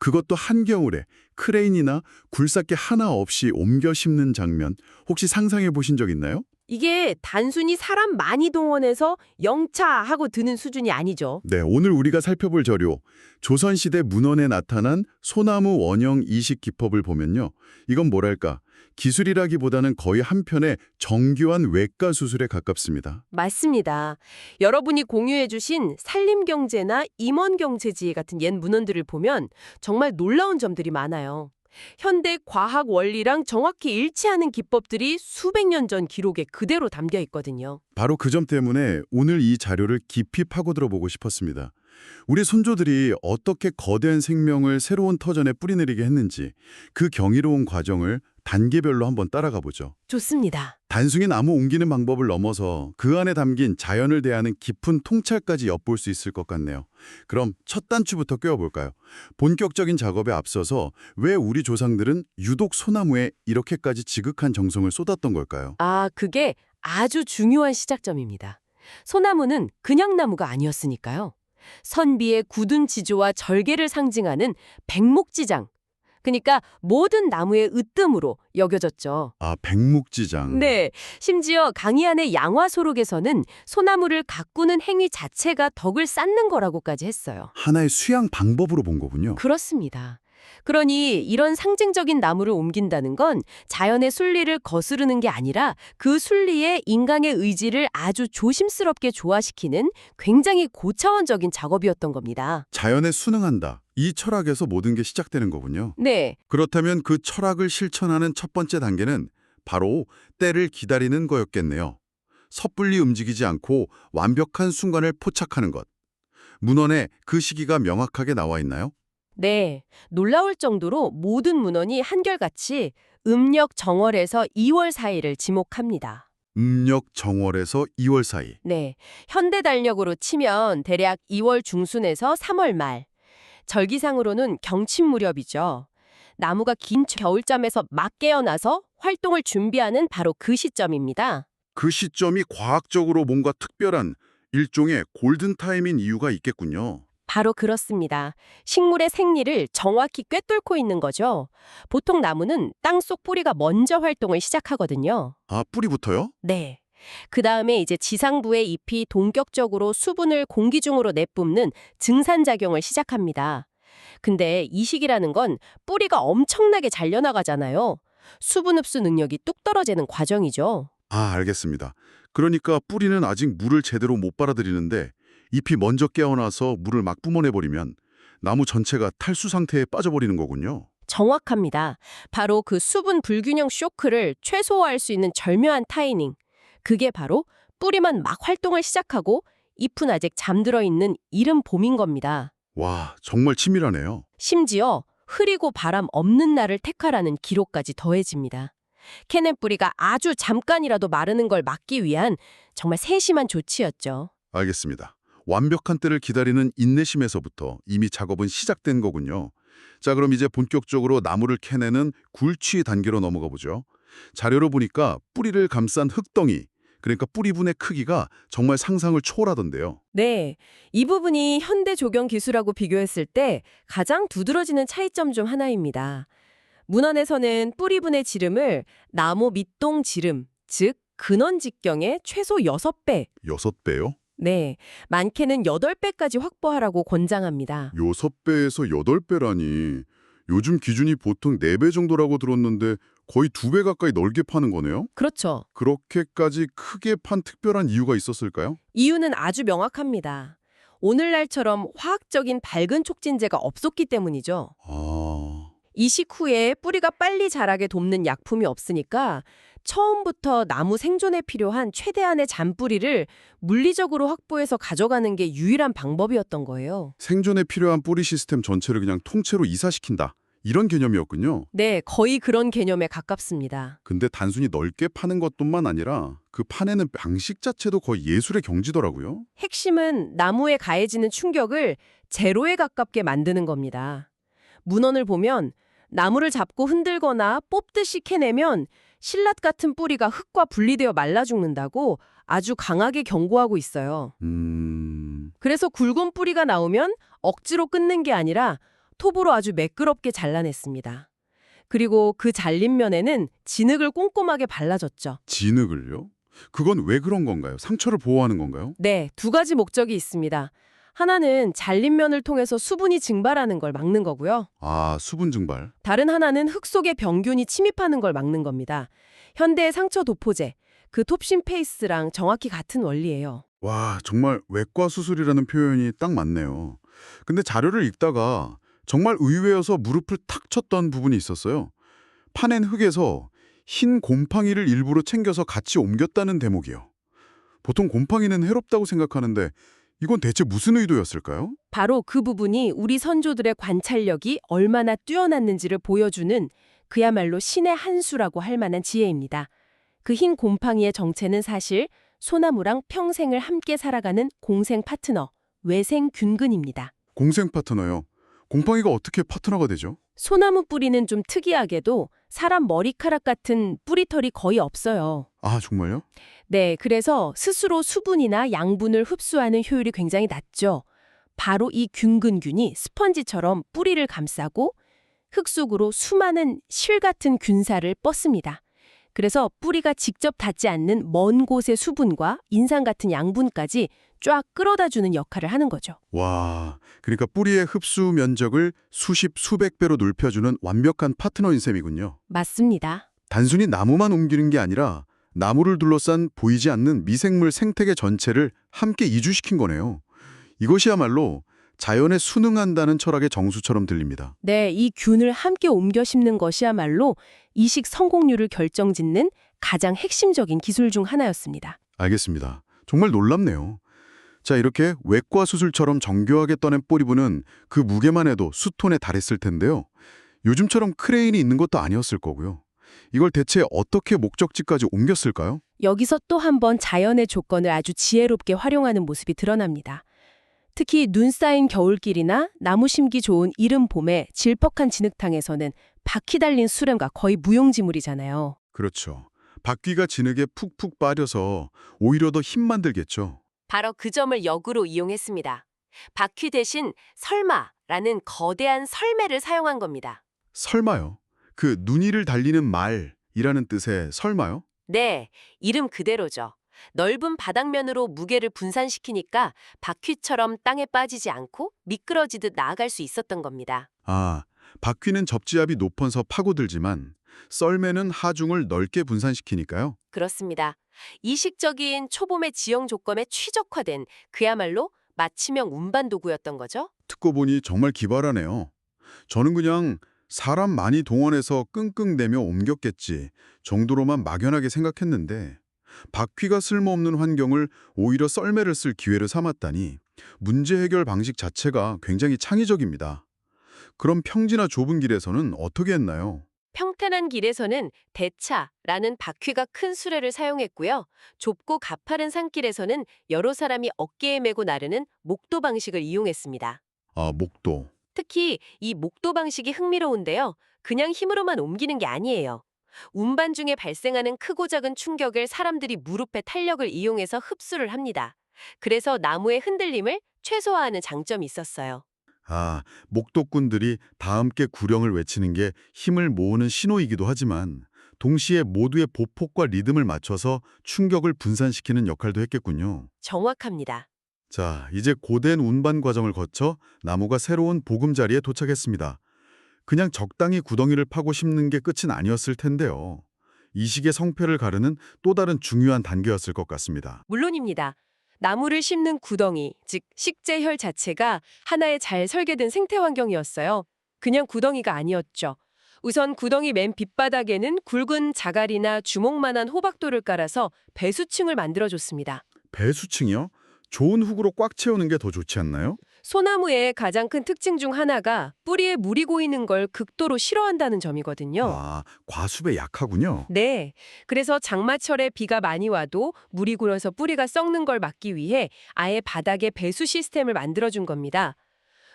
그것도 한겨울에 크레인이나 굴삭기 하나 없이 옮겨 심는 장면 혹시 상상해 보신 적 있나요? 이게 단순히 사람 많이 동원해서 영차 하고 드는 수준이 아니죠. 네, 오늘 우리가 살펴볼 자료 조선시대 문헌에 나타난 소나무 원형 이식 기법을 보면요. 이건 뭐랄까 기술이라기보다는 거의 한편의 정교한 외과 수술에 가깝습니다. 맞습니다. 여러분이 공유해 주신 산림경제나 임원경제지 같은 옛 문헌들을 보면 정말 놀라운 점들이 많아요. 현대 과학 원리랑 정확히 일치하는 기법들이 수백 년 전 기록에 그대로 담겨 있거든요. 바로 그 점 때문에 오늘 이 자료를 깊이 파고들어 보고 싶었습니다. 우리 손조들이 어떻게 거대한 생명을 새로운 터전에 뿌리내리게 했는지 그 경이로운 과정을 단계별로 한번 따라가 보죠. 좋습니다. 단순히 나무 옮기는 방법을 넘어서 그 안에 담긴 자연을 대하는 깊은 통찰까지 엿볼 수 있을 것 같네요. 그럼 첫 단추부터 꿰어볼까요? 본격적인 작업에 앞서서 왜 우리 조상들은 유독 소나무에 이렇게까지 지극한 정성을 쏟았던 걸까요? 아, 그게 아주 중요한 시작점입니다. 소나무는 그냥 나무가 아니었으니까요. 선비의 굳은 지조와 절개를 상징하는 백목지장. 그러니까 모든 나무의 으뜸으로 여겨졌죠. 아, 백묵지장. 네, 심지어 강희안의 양화소록에서는 소나무를 가꾸는 행위 자체가 덕을 쌓는 거라고까지 했어요. 하나의 수양 방법으로 본 거군요. 그렇습니다. 그러니 이런 상징적인 나무를 옮긴다는 건 자연의 순리를 거스르는 게 아니라 그 순리에 인간의 의지를 아주 조심스럽게 조화시키는 굉장히 고차원적인 작업이었던 겁니다. 자연에 순응한다. 이 철학에서 모든 게 시작되는 거군요. 네, 그렇다면 그 철학을 실천하는 첫 번째 단계는 바로 때를 기다리는 거였겠네요. 섣불리 움직이지 않고 완벽한 순간을 포착하는 것. 문헌에 그 시기가 명확하게 나와 있나요? 네. 놀라울 정도로 모든 문헌이 한결같이 음력 정월에서 2월 사이를 지목합니다. 음력 정월에서 2월 사이. 네. 현대 달력으로 치면 대략 2월 중순에서 3월 말. 절기상으로는 경칩 무렵이죠. 나무가 긴 겨울잠에서 막 깨어나서 활동을 준비하는 바로 그 시점입니다. 그 시점이 과학적으로 뭔가 특별한 일종의 골든타임인 이유가 있겠군요. 바로 그렇습니다. 식물의 생리를 정확히 꿰뚫고 있는 거죠. 보통 나무는 땅속 뿌리가 먼저 활동을 시작하거든요. 아, 뿌리부터요? 네. 그 다음에 이제 지상부의 잎이 동격적으로 수분을 공기 중으로 내뿜는 증산작용을 시작합니다. 근데 이 시기라는 건 뿌리가 엄청나게 잘려나가잖아요. 수분 흡수 능력이 뚝 떨어지는 과정이죠. 아, 알겠습니다. 그러니까 뿌리는 아직 물을 제대로 못 빨아들이는데 잎이 먼저 깨어나서 물을 막 뿜어내버리면 나무 전체가 탈수 상태에 빠져버리는 거군요. 정확합니다. 바로 그 수분 불균형 쇼크를 최소화할 수 있는 절묘한 타이밍. 그게 바로 뿌리만 막 활동을 시작하고 잎은 아직 잠들어 있는 이른 봄인 겁니다. 와, 정말 치밀하네요. 심지어 흐리고 바람 없는 날을 택하라는 기록까지 더해집니다. 캐넨 뿌리가 아주 잠깐이라도 마르는 걸 막기 위한 정말 세심한 조치였죠. 알겠습니다. 완벽한 때를 기다리는 인내심에서부터 이미 작업은 시작된 거군요. 자, 그럼 이제 본격적으로 나무를 캐내는 굴취 단계로 넘어가 보죠. 자료로 보니까 뿌리를 감싼 흙덩이, 그러니까 뿌리분의 크기가 정말 상상을 초월하던데요. 네, 이 부분이 현대 조경 기술하고 비교했을 때 가장 두드러지는 차이점 중 하나입니다. 문헌에서는 뿌리분의 지름을 나무 밑동 지름, 즉 근원 직경의 최소 6배, 여섯 배요? 네, 많게는 8배까지 확보하라고 권장합니다. 여섯 배에서 여덟 배라니 요즘 기준이 보통 네배 정도라고 들었는데 거의 두 배 가까이 넓게 파는 거네요? 그렇죠. 그렇게까지 크게 판 특별한 이유가 있었을까요? 이유는 아주 명확합니다. 오늘날처럼 화학적인 밝은 촉진제가 없었기 때문이죠. 아... 이식 후에 뿌리가 빨리 자라게 돕는 약품이 없으니까 처음부터 나무 생존에 필요한 최대한의 잔뿌리를 물리적으로 확보해서 가져가는 게 유일한 방법이었던 거예요. 생존에 필요한 뿌리 시스템 전체를 그냥 통째로 이사시킨다. 이런 개념이었군요. 네, 거의 그런 개념에 가깝습니다. 근데 단순히 넓게 파는 것뿐만 아니라 그 파내는 방식 자체도 거의 예술의 경지더라고요. 핵심은 나무에 가해지는 충격을 제로에 가깝게 만드는 겁니다. 문헌을 보면 나무를 잡고 흔들거나 뽑듯이 캐내면 신랏 같은 뿌리가 흙과 분리되어 말라 죽는다고 아주 강하게 경고하고 있어요. 음... 그래서 굵은 뿌리가 나오면 억지로 끊는 게 아니라 톱으로 아주 매끄럽게 잘라냈습니다. 그리고 그 잘린 면에는 진흙을 꼼꼼하게 발라줬죠. 진흙을요? 그건 왜 그런 건가요? 상처를 보호하는 건가요? 네, 두 가지 목적이 있습니다. 하나는 잘린 면을 통해서 수분이 증발하는 걸 막는 거고요. 아, 수분 증발. 다른 하나는 흙 속에 병균이 침입하는 걸 막는 겁니다. 현대의 상처 도포제, 그 톱신 페이스랑 정확히 같은 원리예요. 와, 정말 외과 수술이라는 표현이 딱 맞네요. 근데 자료를 읽다가 정말 의외여서 무릎을 탁 쳤던 부분이 있었어요. 파낸 흙에서 흰 곰팡이를 일부러 챙겨서 같이 옮겼다는 대목이요. 보통 곰팡이는 해롭다고 생각하는데 이건 대체 무슨 의도였을까요? 바로 그 부분이 우리 선조들의 관찰력이 얼마나 뛰어났는지를 보여주는 그야말로 신의 한 수라고 할 만한 지혜입니다. 그 흰 곰팡이의 정체는 사실 소나무랑 평생을 함께 살아가는 공생 파트너, 외생 균근입니다. 공생 파트너요. 곰팡이가 어떻게 파트너가 되죠? 소나무 뿌리는 좀 특이하게도 사람 머리카락 같은 뿌리털이 거의 없어요. 아, 정말요? 네, 그래서 스스로 수분이나 양분을 흡수하는 효율이 굉장히 낮죠. 바로 이 균근균이 스펀지처럼 뿌리를 감싸고 흙 속으로 수많은 실 같은 균사를 뻗습니다. 그래서 뿌리가 직접 닿지 않는 먼 곳의 수분과 인상 같은 양분까지 쫙 끌어다주는 역할을 하는 거죠. 와, 그러니까 뿌리의 흡수 면적을 수십, 수백 배로 넓혀주는 완벽한 파트너인 셈이군요. 맞습니다. 단순히 나무만 옮기는 게 아니라 나무를 둘러싼 보이지 않는 미생물 생태계 전체를 함께 이주시킨 거네요. 이것이야말로 자연에 순응한다는 철학의 정수처럼 들립니다. 네, 이 균을 함께 옮겨 심는 것이야말로 이식 성공률을 결정짓는 가장 핵심적인 기술 중 하나였습니다. 알겠습니다. 정말 놀랍네요. 자, 이렇게 외과 수술처럼 정교하게 떠낸 뿌리부는 그 무게만 해도 수톤에 달했을 텐데요. 요즘처럼 크레인이 있는 것도 아니었을 거고요. 이걸 대체 어떻게 목적지까지 옮겼을까요? 여기서 또 한 번 자연의 조건을 아주 지혜롭게 활용하는 모습이 드러납니다. 특히 눈 쌓인 겨울길이나 나무 심기 좋은 이른 봄에 질퍽한 진흙탕에서는 바퀴 달린 수렘과 거의 무용지물이잖아요. 그렇죠. 바퀴가 진흙에 푹푹 빠져서 오히려 더 힘만 들겠죠. 바로 그 점을 역으로 이용했습니다. 바퀴 대신 설마라는 거대한 설매를 사용한 겁니다. 설마요. 그 눈이를 달리는 말이라는 뜻의 설마요? 네, 이름 그대로죠. 넓은 바닥면으로 무게를 분산시키니까 바퀴처럼 땅에 빠지지 않고 미끄러지듯 나아갈 수 있었던 겁니다. 아, 바퀴는 접지압이 높아서 파고들지만 썰매는 하중을 넓게 분산시키니까요. 그렇습니다. 이식적인 초봄의 지형 조건에 최적화된 그야말로 맞춤형 운반 도구였던 거죠. 듣고 보니 정말 기발하네요. 저는 그냥 사람 많이 동원해서 끙끙대며 옮겼겠지 정도로만 막연하게 생각했는데 바퀴가 쓸모없는 환경을 오히려 썰매를 쓸 기회를 삼았다니 문제 해결 방식 자체가 굉장히 창의적입니다. 그럼 평지나 좁은 길에서는 어떻게 했나요? 평탄한 길에서는 대차라는 바퀴가 큰 수레를 사용했고요. 좁고 가파른 산길에서는 여러 사람이 어깨에 메고 나르는 목도 방식을 이용했습니다. 아, 목도. 특히 이 목도 방식이 흥미로운데요. 그냥 힘으로만 옮기는 게 아니에요. 운반 중에 발생하는 크고 작은 충격을 사람들이 무릎의 탄력을 이용해서 흡수를 합니다. 그래서 나무의 흔들림을 최소화하는 장점이 있었어요. 아, 목도꾼들이 다 함께 구령을 외치는 게 힘을 모으는 신호이기도 하지만 동시에 모두의 보폭과 리듬을 맞춰서 충격을 분산시키는 역할도 했겠군요. 정확합니다. 자, 이제 고된 운반 과정을 거쳐 나무가 새로운 보금자리에 도착했습니다. 그냥 적당히 구덩이를 파고 심는 게 끝은 아니었을 텐데요. 이식의 성패를 가르는 또 다른 중요한 단계였을 것 같습니다. 물론입니다. 나무를 심는 구덩이, 즉 식재혈 자체가 하나의 잘 설계된 생태 환경이었어요. 그냥 구덩이가 아니었죠. 우선 구덩이 맨 빗바닥에는 굵은 자갈이나 주먹만한 호박돌을 깔아서 배수층을 만들어줬습니다. 배수층이요? 좋은 흙으로 꽉 채우는 게 더 좋지 않나요? 소나무의 가장 큰 특징 중 하나가 뿌리에 물이 고이는 걸 극도로 싫어한다는 점이거든요. 아, 과습에 약하군요. 네. 그래서 장마철에 비가 많이 와도 물이 고여서 뿌리가 썩는 걸 막기 위해 아예 바닥에 배수 시스템을 만들어준 겁니다.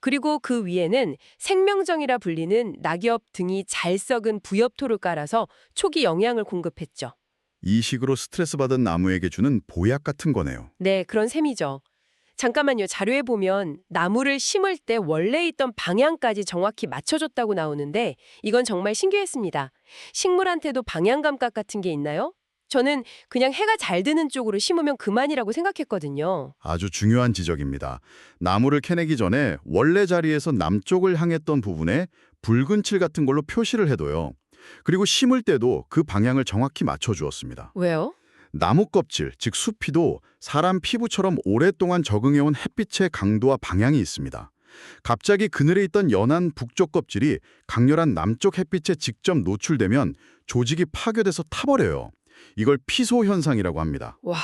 그리고 그 위에는 생명정이라 불리는 낙엽 등이 잘 썩은 부엽토를 깔아서 초기 영양을 공급했죠. 이 식으로 스트레스 받은 나무에게 주는 보약 같은 거네요. 네, 그런 셈이죠. 잠깐만요. 자료에 보면 나무를 심을 때 원래 있던 방향까지 정확히 맞춰줬다고 나오는데 이건 정말 신기했습니다. 식물한테도 방향 감각 같은 게 있나요? 저는 그냥 해가 잘 드는 쪽으로 심으면 그만이라고 생각했거든요. 아주 중요한 지적입니다. 나무를 캐내기 전에 원래 자리에서 남쪽을 향했던 부분에 붉은 칠 같은 걸로 표시를 해둬요. 그리고 심을 때도 그 방향을 정확히 맞춰주었습니다. 왜요? 나무 껍질, 즉 수피도 사람 피부처럼 오랫동안 적응해온 햇빛의 강도와 방향이 있습니다. 갑자기 그늘에 있던 연한 북쪽 껍질이 강렬한 남쪽 햇빛에 직접 노출되면 조직이 파괴돼서 타버려요. 이걸 피소 현상이라고 합니다. 와,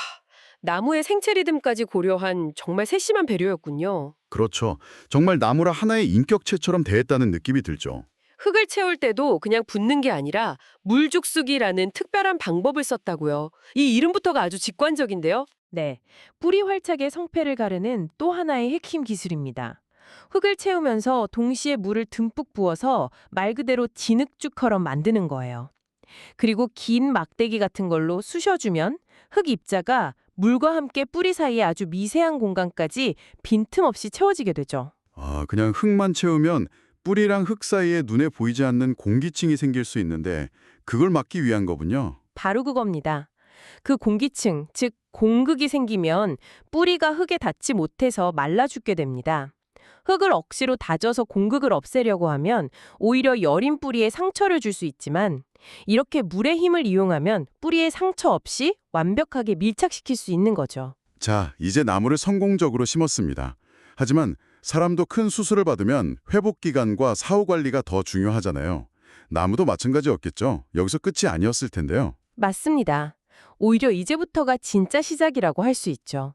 나무의 생체 리듬까지 고려한 정말 세심한 배려였군요. 그렇죠. 정말 나무라 하나의 인격체처럼 대했다는 느낌이 들죠. 흙을 채울 때도 그냥 붓는 게 아니라 물죽수기라는 특별한 방법을 썼다고요. 이 이름부터가 아주 직관적인데요. 네, 뿌리 활착의 성패를 가르는 또 하나의 핵심 기술입니다. 흙을 채우면서 동시에 물을 듬뿍 부어서 말 그대로 진흙죽처럼 만드는 거예요. 그리고 긴 막대기 같은 걸로 쑤셔주면 흙 입자가 물과 함께 뿌리 사이에 아주 미세한 공간까지 빈틈없이 채워지게 되죠. 아, 그냥 흙만 채우면 뿌리랑 흙 사이에 눈에 보이지 않는 공기층이 생길 수 있는데 그걸 막기 위한 거군요. 바로 그겁니다. 그 공기층, 즉 공극이 생기면 뿌리가 흙에 닿지 못해서 말라 죽게 됩니다. 흙을 억지로 다져서 공극을 없애려고 하면 오히려 여린 뿌리에 상처를 줄 수 있지만 이렇게 물의 힘을 이용하면 뿌리에 상처 없이 완벽하게 밀착시킬 수 있는 거죠. 자, 이제 나무를 성공적으로 심었습니다. 하지만 사람도 큰 수술을 받으면 회복 기간과 사후 관리가 더 중요하잖아요. 나무도 마찬가지였겠죠. 여기서 끝이 아니었을 텐데요. 맞습니다. 오히려 이제부터가 진짜 시작이라고 할 수 있죠.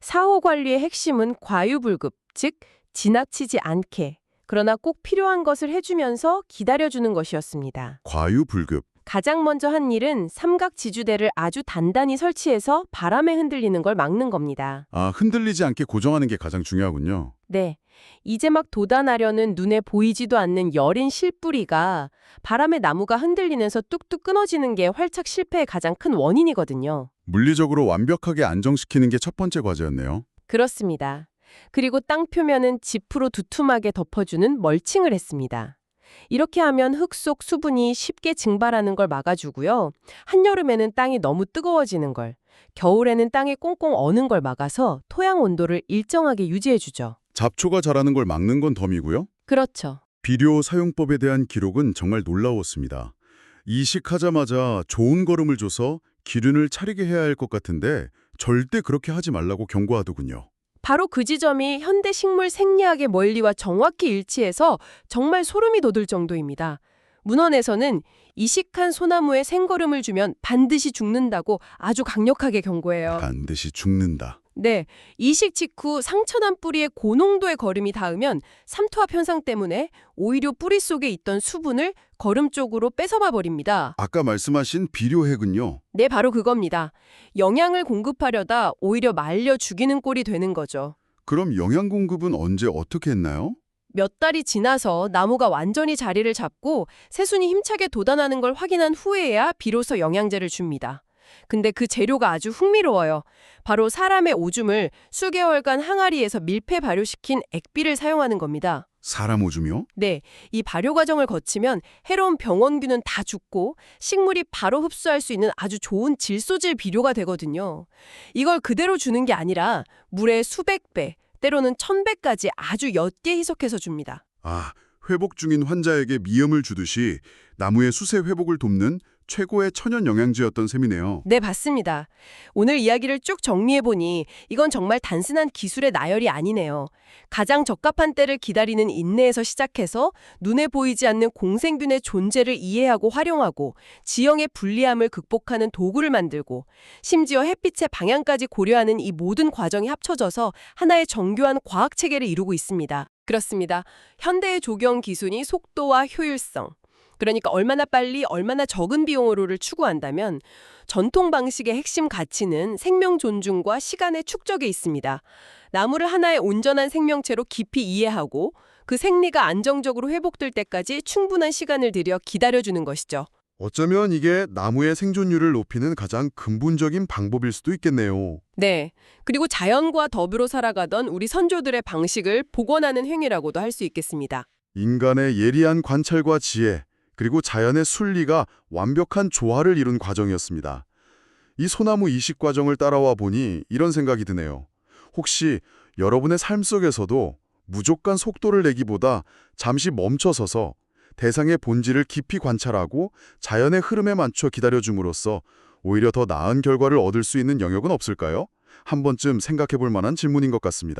사후 관리의 핵심은 과유불급, 즉 지나치지 않게 그러나 꼭 필요한 것을 해주면서 기다려주는 것이었습니다. 과유불급. 가장 먼저 한 일은 삼각 지주대를 아주 단단히 설치해서 바람에 흔들리는 걸 막는 겁니다. 아, 흔들리지 않게 고정하는 게 가장 중요하군요. 네. 이제 막 돋아나려는 눈에 보이지도 않는 여린 실뿌리가 바람에 나무가 흔들리면서 뚝뚝 끊어지는 게 활착 실패의 가장 큰 원인이거든요. 물리적으로 완벽하게 안정시키는 게 첫 번째 과제였네요. 그렇습니다. 그리고 땅 표면은 지프로 두툼하게 덮어주는 멀칭을 했습니다. 이렇게 하면 흙 속 수분이 쉽게 증발하는 걸 막아주고요. 한여름에는 땅이 너무 뜨거워지는 걸, 겨울에는 땅이 꽁꽁 어는 걸 막아서 토양 온도를 일정하게 유지해주죠. 잡초가 자라는 걸 막는 건 덤이고요. 그렇죠. 비료 사용법에 대한 기록은 정말 놀라웠습니다. 이식하자마자 좋은 거름을 줘서 기륜을 차리게 해야 할 것 같은데 절대 그렇게 하지 말라고 경고하더군요. 바로 그 지점이 현대 식물 생리학의 원리와 정확히 일치해서 정말 소름이 돋을 정도입니다. 문헌에서는 이식한 소나무에 생거름을 주면 반드시 죽는다고 아주 강력하게 경고해요. 반드시 죽는다. 네, 이식 직후 상처난 뿌리에 고농도의 거름이 닿으면 삼투압 현상 때문에 오히려 뿌리 속에 있던 수분을 거름 쪽으로 뺏어봐 버립니다. 아까 말씀하신 비료핵은요. 네, 바로 그겁니다. 영양을 공급하려다 오히려 말려 죽이는 꼴이 되는 거죠. 그럼 영양 공급은 언제 어떻게 했나요? 몇 달이 지나서 나무가 완전히 자리를 잡고 새순이 힘차게 돋아나는 걸 확인한 후에야 비로소 영양제를 줍니다. 근데 그 재료가 아주 흥미로워요. 바로 사람의 오줌을 수개월간 항아리에서 밀폐 발효시킨 액비를 사용하는 겁니다. 사람 오줌이요? 네, 이 발효 과정을 거치면 해로운 병원균은 다 죽고 식물이 바로 흡수할 수 있는 아주 좋은 질소질 비료가 되거든요. 이걸 그대로 주는 게 아니라 물에 수백 배, 때로는 천 배까지 아주 옅게 희석해서 줍니다. 아, 회복 중인 환자에게 미염을 주듯이 나무의 수세 회복을 돕는 최고의 천연 영양제였던 셈이네요. 네, 맞습니다. 오늘 이야기를 쭉 정리해보니 이건 정말 단순한 기술의 나열이 아니네요. 가장 적합한 때를 기다리는 인내에서 시작해서 눈에 보이지 않는 공생균의 존재를 이해하고 활용하고 지형의 불리함을 극복하는 도구를 만들고 심지어 햇빛의 방향까지 고려하는 이 모든 과정이 합쳐져서 하나의 정교한 과학 체계를 이루고 있습니다. 그렇습니다. 현대의 조경 기술이 속도와 효율성, 그러니까 얼마나 빨리 얼마나 적은 비용으로를 추구한다면 전통 방식의 핵심 가치는 생명 존중과 시간의 축적에 있습니다. 나무를 하나의 온전한 생명체로 깊이 이해하고 그 생리가 안정적으로 회복될 때까지 충분한 시간을 들여 기다려주는 것이죠. 어쩌면 이게 나무의 생존율을 높이는 가장 근본적인 방법일 수도 있겠네요. 네. 그리고 자연과 더불어 살아가던 우리 선조들의 방식을 복원하는 행위라고도 할 수 있겠습니다. 인간의 예리한 관찰과 지혜, 그리고 자연의 순리가 완벽한 조화를 이룬 과정이었습니다. 이 소나무 이식 과정을 따라와 보니 이런 생각이 드네요. 혹시 여러분의 삶 속에서도 무조건 속도를 내기보다 잠시 멈춰서서 대상의 본질을 깊이 관찰하고 자연의 흐름에 맞춰 기다려줌으로써 오히려 더 나은 결과를 얻을 수 있는 영역은 없을까요? 한 번쯤 생각해 볼 만한 질문인 것 같습니다.